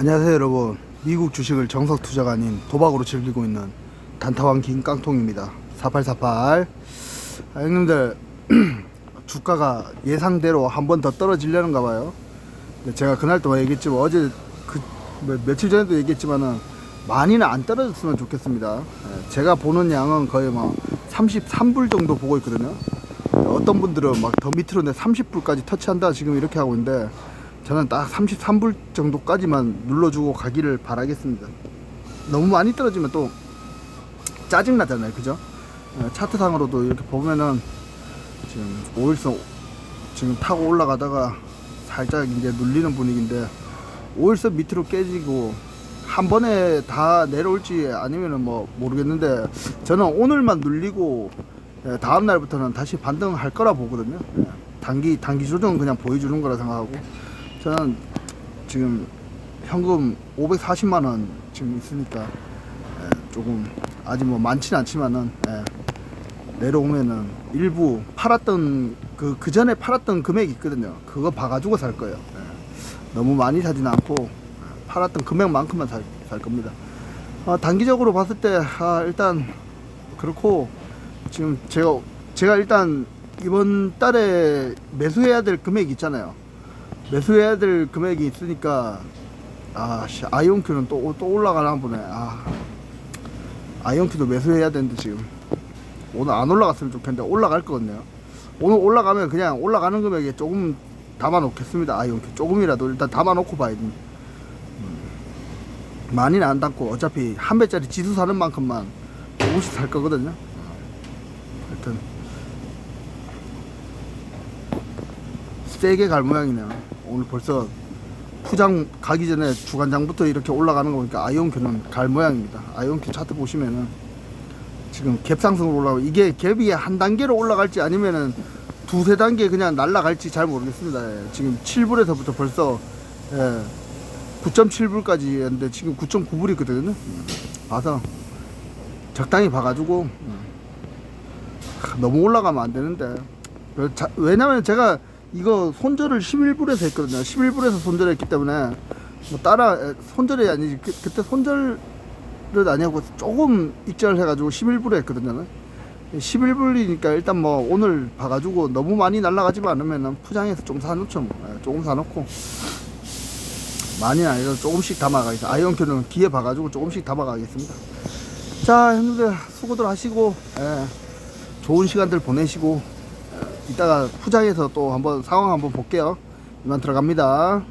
안녕하세요 여러분. 미국 주식을 정석 투자가 아닌 도박으로 즐기고 있는 단타왕 김깡통입니다. 4848 아, 형님들 주가가 예상대로 한 번 더 떨어지려는가 봐요. 제가 그날 또 얘기했지만 어제 그 며- 며칠 전에도 얘기했지만은 많이는 안 떨어졌으면 좋겠습니다. 예, 제가 보는 양은 거의 뭐 33불 정도 보고 있거든요. 어떤 분들은 막 더 밑으로 내 30불까지 터치한다 지금 이렇게 하고 있는데 저는 딱 33불 정도까지만 눌러주고 가기를 바라겠습니다. 너무 많이 떨어지면 또 짜증 나잖아요, 그죠? 어, 차트상으로도 이렇게 보면은 지금 5일선 지금 타고 올라가다가 살짝 이제 눌리는 분위기인데 5일선 밑으로 깨지고 한 번에 다 내려올지 아니면은 뭐 모르겠는데 저는 오늘만 눌리고 예, 다음 날부터는 다시 반등할 거라 보거든요. 예, 단기 단기 조정은 그냥 보여주는 거라 생각하고 저는 지금 현금 540만 원 지금 있으니까 예, 조금 아직 뭐 많지는 않지만은 예, 내려오면은 일부 팔았던 그 그 전에 팔았던 금액이 있거든요. 그거 봐가지고 살 거예요. 예, 너무 많이 사진 않고 예, 팔았던 금액만큼만 살, 살 겁니다. 어, 단기적으로 봤을 때 아, 일단 그렇고 지금 제가 제가 일단 이번 달에 매수해야 될 금액이 있잖아요. 매수해야 될 금액이 있으니까 아, 씨, 아이온큐는 또, 또 올라가나 보네. 아, 아이온큐도 매수해야 되는데 지금 오늘 안 올라갔으면 좋겠는데 올라갈 거거든요. 오늘 올라가면 그냥 올라가는 금액에 조금 담아 놓겠습니다. 아이온큐 조금이라도 일단 담아 놓고 봐야 됩니다. 음, 많이는 안 담고 어차피 한 배짜리 지수 사는 만큼만 조금씩 살 거거든요. 하여튼 세게 갈 모양이네요. 오늘 벌써 푸장 가기 전에 주간장부터 이렇게 올라가는 거 보니까 아이온큐는 갈 모양입니다. 아이온큐 차트 보시면은 지금 갭 상승으로 올라가고 이게 갭이 한 단계로 올라갈지 아니면은 두세 단계 그냥 날라갈지 잘 모르겠습니다. 예, 지금 7불에서부터 벌써 예, 9.7불까지 했는데 지금 9.9불이 있거든요. 음, 봐서 적당히 봐가지고 음, 너무 올라가면 안 되는데 왜냐면 제가 이거 손절을 11불에서 했거든요. 11불에서 손절했기 때문에 뭐 따라 에, 손절이 아니지. 그, 그때 손절은 아니고 조금 익절해가지고 11불에 했거든요. 11불이니까 일단 뭐 오늘 봐가지고 너무 많이 날라가지 않으면 푸장에서 좀 사놓죠 뭐. 예, 조금 사놓고. 많이는 아니라 조금씩 담아가겠습니다. 아이언큐는 기회 봐가지고 조금씩 담아가겠습니다. 자 형님들 수고들 하시고 예, 좋은 시간들 보내시고 이따가 푸장에서 또 한번 상황 한번 볼게요. 이만 들어갑니다.